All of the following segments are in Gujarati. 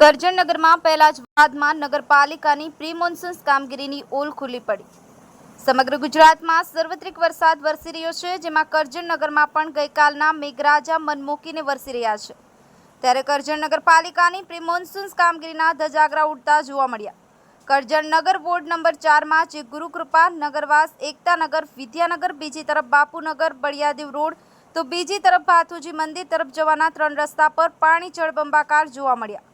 કરજણનગરમાં પહેલા જ બાદમાં નગરપાલિકાની પ્રી મોન્સૂન કામગીરીની ઓલ ખુલ્લી પડી. સમગ્ર ગુજરાતમાં સાર્વત્રિક વરસાદ વરસી રહ્યો છે, જેમાં કરજણનગરમાં પણ ગઈકાલના મેઘરાજા મનમૂકીને વરસી રહ્યા છે. ત્યારે કરજણ નગરપાલિકાની પ્રી મોન્સૂન કામગીરીના ધજાગરા ઉડતા જોવા મળ્યા. કરજણ નગર વોર્ડ નંબર ચારમાં જે ગુરુકૃપા, નગરવાસ એકતાનગર વિદ્યાનગર, બીજી તરફ બાપુનગર, બળિયાદેવ રોડ, તો બીજી તરફ ભાથુજી મંદિર તરફ જવાના ત્રણ રસ્તા પર પાણી જળબંબાકાર જોવા મળ્યા.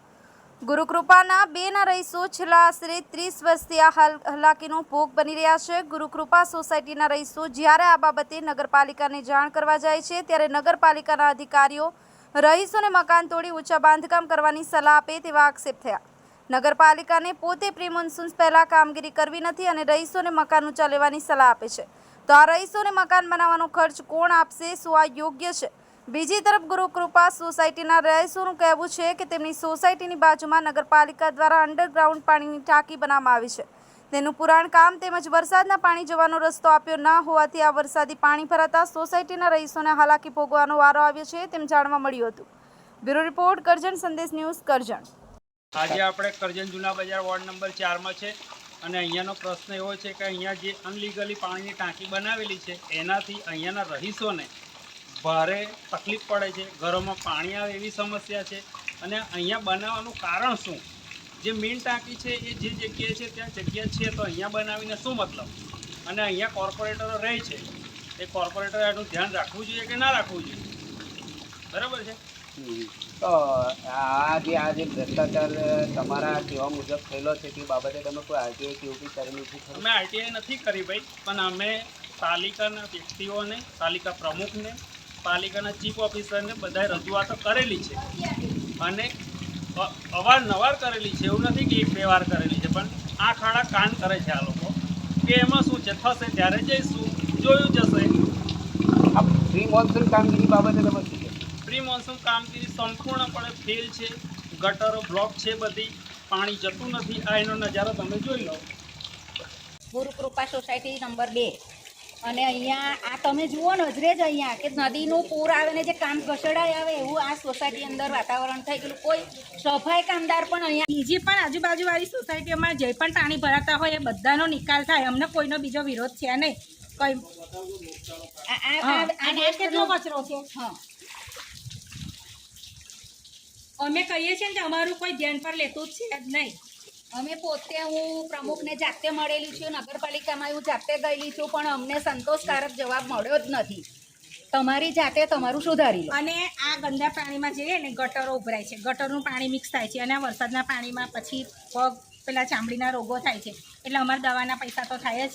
ગુરુકૃપાના બેના રહીશો છેલ્લા આશરે ત્રીસ વર્ષથી આ હાલ, હલાકીનો ભોગ બની રહ્યા છે. ગુરુકૃપા સોસાયટીના રહીશો જ્યારે આ બાબતે નગરપાલિકાને જાણ કરવા જાય છે, ત્યારે નગરપાલિકાના અધિકારીઓ રહીશોને મકાન તોડી ઊંચા બાંધકામ કરવાની સલાહ આપે તેવા આક્ષેપ થયા. નગરપાલિકાને પોતે પ્રી પહેલાં કામગીરી કરવી નથી અને રહીશોને મકાન ઊંચા લેવાની સલાહ આપે છે. તો આ રહીશોને મકાન બનાવવાનો ખર્ચ કોણ આપશે, શું આ યોગ્ય છે? બીજી તરફ ગુરુકૃપા સોસાયટીના રહીશોનું કહેવું છે કે તેમની સોસાયટીની બાજુમાં નગરપાલિકા દ્વારા અંડરગ્રાઉન્ડ પાણીની ટાંકી બનાવવામાં આવી છે. તેનું પુરાણ કામ તેમજ વરસાદના પાણી જવાનો રસ્તો આપ્યો ન હોવાથી આ વરસાદી પાણી ભરાતા સોસાયટીના રહીશોને હાલાકી ભોગવાનો વારો આવ્યો છે તેમ જાણવા મળ્યું હતું. બ્યુરો રિપોર્ટ, કરજણ સંદેશ ન્યૂઝ, કરજણ. આજે આપણે કરજણ જૂના બજાર વોર્ડ નંબર ચારમાં છે અને અહીંયાનો પ્રશ્ન એવો છે કે અહીંયા જે અનલીગલી પાણીની ટાંકી બનાવેલી છે, એનાથી અહીંયાના રહીશોને ભારે તકલીફ પડે છે ઘરોમાં પાણી આવે એવી સમસ્યા છે. અને અહીંયા બનાવવાનું કારણ શું? જે મેઇન ટાંકી છે એ જે જગ્યાએ છે ત્યાં જગ્યા છે તો અહીંયા બનાવીને શું મતલબ? અને અહીંયા કોર્પોરેટરો રહે છે એ કોર્પોરેટરે આનું ધ્યાન રાખવું જોઈએ કે ના રાખવું જોઈએ? બરાબર છે? તો આ જે આ જે ભ્રષ્ટાચાર તમારા કેવા મુજબ થયેલો છે તે બાબતે તમે કોઈ આરટીઆઈ કે એવું કરેલું છે અમે આઈટીઆઈ નથી કરી ભાઈ પણ અમે પાલિકાના વ્યક્તિઓને પાલિકા પ્રમુખને પાલિકાના ચીફ ઓફિસરને બધાએ રજૂઆતો કરેલી છે. અને અવારનવાર કરેલી છે. એવું નથી કે એક બે વાર કરેલી છે પણ આ ખાડા કાન કરે છે આ લોકો. કે એમાં શું છે? થશે ત્યારે જઈશું. જોયું જશે. આ પ્રી મોન્સૂન કામગીરી બાબતે તમે? પ્રી મોન્સૂન કામગીરી સંપૂર્ણપણે ફેલ છે. ગટરો બ્લોક છે બધી. પાણી જતું નથી. આ એનો નજારો તમે જોઈ લો. ગુરુકૃપા સોસાયટી નંબર બે. અને અહીંયા આ તમે જુઓ નજરે જ અહીંયા કે નદીનું પૂર આવે ને જે કામ ઘસડાય આવે એવું આ સોસાયટી અંદર વાતાવરણ થઈ ગયેલું. કોઈ સફાઈ કામદાર પણ અહીંયા બીજી પણ આજુબાજુવાળી સોસાયટીમાં જે પણ પાણી ભરાતા હોય એ બધાનો નિકાલ થાય. અમને કોઈનો બીજો વિરોધ છે નહીં. કઈ કેટલો કચરો છે? હા. અમે કહીએ છીએ ને કે અમારું કોઈ ધ્યાન પર લેતું જ છે જ નહીં. અમે પોતે હું પ્રમુખને જાતે મળેલી છું નગરપાલિકામાં હું જાતે ગયેલી છું પણ અમને સંતોષકારક જવાબ મળ્યો જ નથી. તમારી જાતે તમારું સુધારી લો. અને આ ગંદા પાણીમાં જઈએ ને ગટરો ઉભરાય છે. ગટરનું પાણી મિક્સ થાય છે અને આ વરસાદના પાણીમાં પછી પગ પેલા ચામડીના રોગો થાય છે. એટલે અમારા દવાના પૈસા તો થાય જ.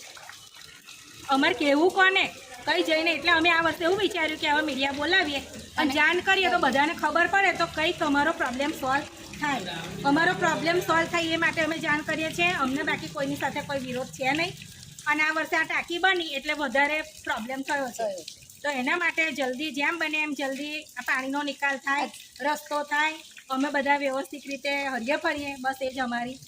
અમારે કેવું કોને? કઈ જઈને એટલે અમે આ વર્ષે એવું વિચાર્યું કે હવે મીડિયા બોલાવીએ. અને જાણ કરીએ તો બધાને ખબર પડે તો કંઈક અમારો પ્રોબ્લેમ સોલ્વ થાય. અમારો પ્રોબ્લેમ સોલ્વ થાય એ માટે અમે જાણ કરીએ છીએ. અમને બાકી કોઈની સાથે કોઈ વિરોધ છે નહીં. અને આ વર્ષે આ ટાંકી બની એટલે વધારે પ્રોબ્લેમ થયો છે. તો એના માટે જલ્દી જેમ બને એમ જલ્દી આ પાણીનો નિકાલ થાય રસ્તો થાય. અમે બધા વ્યવસ્થિત રીતે હરીએ ફરીએ બસ એ જ અમારી